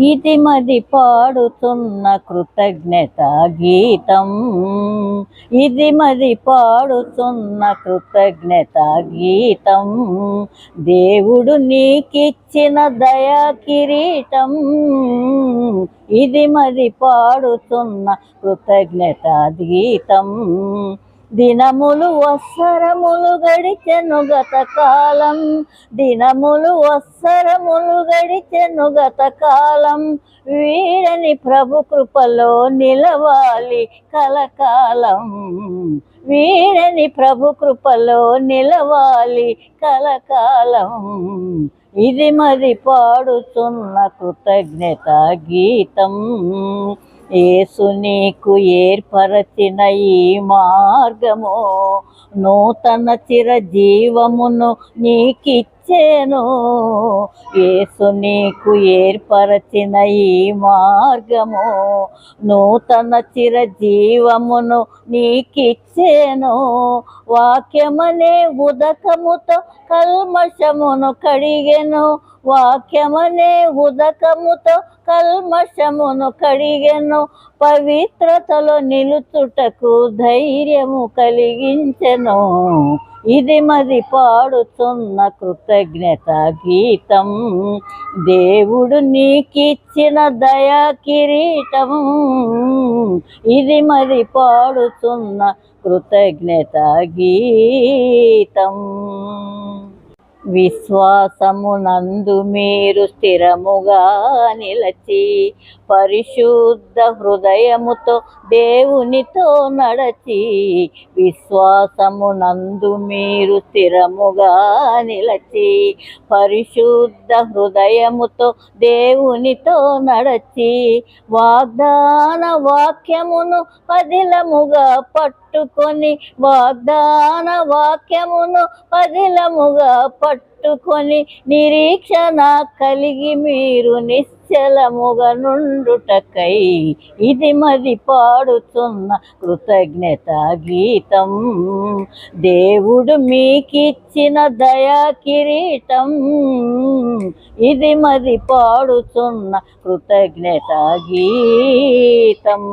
ఇది మది పాడుతున్న కృతజ్ఞత గీతం. ఇది మది పాడుతున్న కృతజ్ఞత గీతం. దేవుడు నీకిచ్చిన దయా కిరీటం. ఇది మది పాడుతున్న కృతజ్ఞత గీతం. దినములు వత్సరములు గడిచెను గత కాలం దినములు వత్సరములు గడిచెను గత కాలం వీడని ప్రభు కృపలో నిలవాలి కలకాలం. వీడని ప్రభు కృపలో నిలవాలి కలకాలం. ఇది మరి పాడుతున్న కృతజ్ఞత గీతం. ఏసు నీకు ఏర్పరచిన ఈ మార్గము నూతన చిర జీవమును వచ్చేను. యేసు నీకు ఏర్పరచిన ఈ మార్గము నూతన చిరజీవమును నీకిచ్చేను. వాక్యమనే ఉదకముతో కల్మషమును కడిగెను వాక్యమనే ఉదకముతో కల్మషమును కడిగెను పవిత్రతలో నిలుచుటకు ధైర్యము కలిగించెను. ఇది మది పాడుతున్న కృతజ్ఞత గీతం. దేవుడు నీకిచ్చిన దయా కిరీటం. ఇది మది పాడుతున్న కృతజ్ఞత గీతం. విశ్వాసమునందు మీరు స్థిరముగా నిలచి పరిశుద్ధ హృదయముతో దేవునితో నడచి విశ్వాసమునందు మీరు స్థిరముగా నిలచి పరిశుద్ధ హృదయముతో దేవునితో నడచి వాగ్దాన వాక్యమును పదిలముగా పట్టుకొని వాగ్దాన వాక్యమును పదిలముగా పట్టుకొని నిరీక్షణ కలిగి మీరు నిశ్చలముగా నుండుటకై ఇది మది పాడుతున్న కృతజ్ఞత గీతం. దేవుడు మీకిచ్చిన దయా కిరీటం. ఇది మది పాడుతున్న కృతజ్ఞత గీతం.